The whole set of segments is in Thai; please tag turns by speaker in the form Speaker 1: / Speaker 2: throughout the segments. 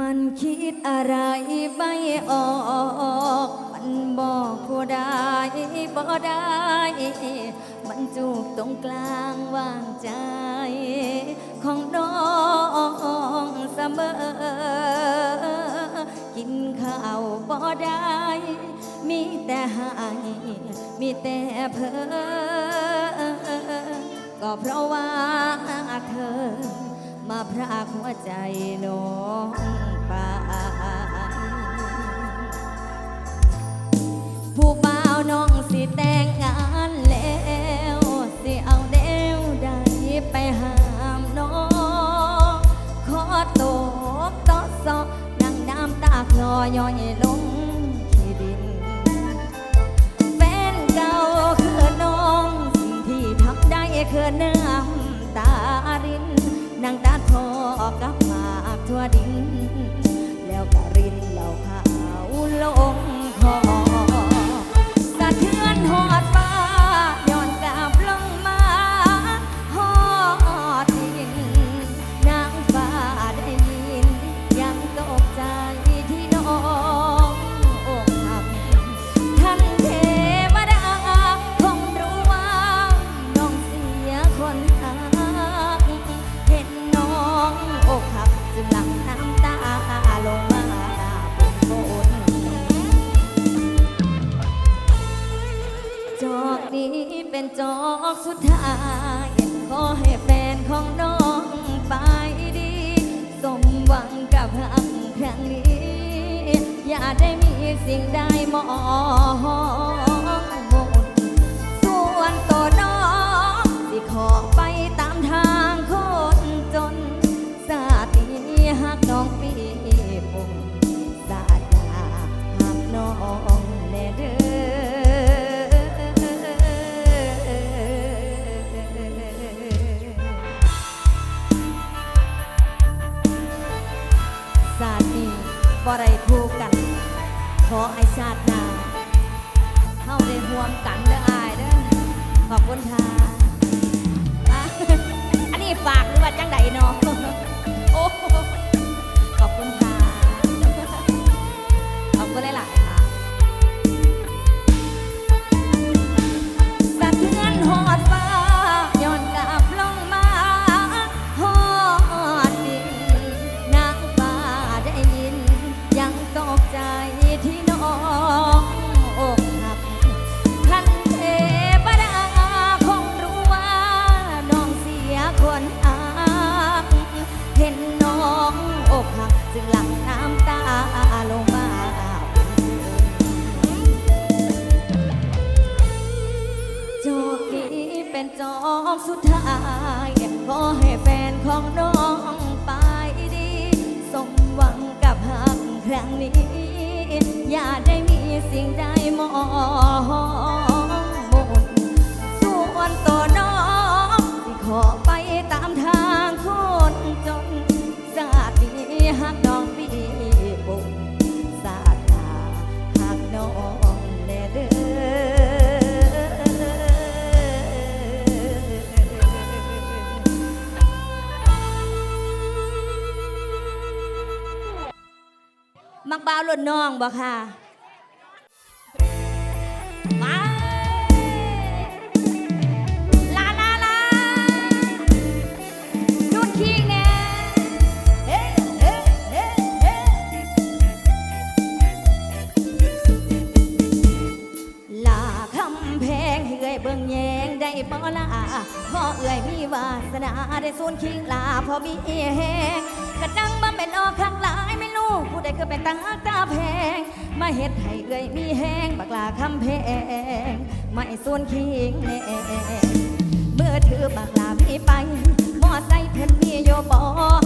Speaker 1: มันคิดอะไรไม่ออก มันบอกผู้ใดบ่ได้ มันจูบตรงกลางว่างใจ ของน้องเสมอ กินข้าวบ่ได้ มีแต่ใหาย มีแต่เพ้อก็เพราะว่าเธอ มาพรากหัวใจน้องไปผู้บ่าวน้องสิแต่งงานแล้วสิเอาเดวใดไปหามน้องขอตกต่อซอกนั่งน้ำตาคลอย่อยล บ่ได้คู่กัน ขอไอชาติหน้าเข้าได้ห่วมกันเด้ออายเด้อขอบคุณค่ะอะอันนี้ฝากหรือว่าจังใดเนาะโอ้ขอบคุณค่ะขอบคุณหลายๆ องสุดท้ายขอให้แฟนของน้องไปดี สมหวังกับหักครั้งนี้ อย่าได้มีสิ่งใดมองมนส่วนตัวน้องที่ขอ มักบ้าวล่นน้องบ่ค่ะมาลาลาลาดูดขี้แน่เฮ้เฮ้เฮ้เฮ้ลาคำแพงให้เอ่ยเบิ่งแยงได้บ่ลาพอเอ่ยมีวาสนาได้สูนคิงลาพ่อมีแหง กระดังบ่เป็นออกข้างหลายไม่รู้ผู้ใดคือเป็นตาตาแพง มาเฮ็ดให้เอ่ยมีแหงบักลาคำแพงไม่ส่วนคิงแน่เมื่อถือบักลามีไปมอไซค์เพิ่นมีโยบอค่าเทอ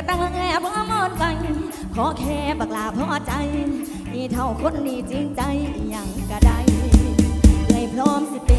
Speaker 1: ก็ตั้งแค่บ่มอดไปขอแค่บักลาพอใจนี่เท่าคนนี้จริงใจอย่างก็ได้เลยพร้อมสิเป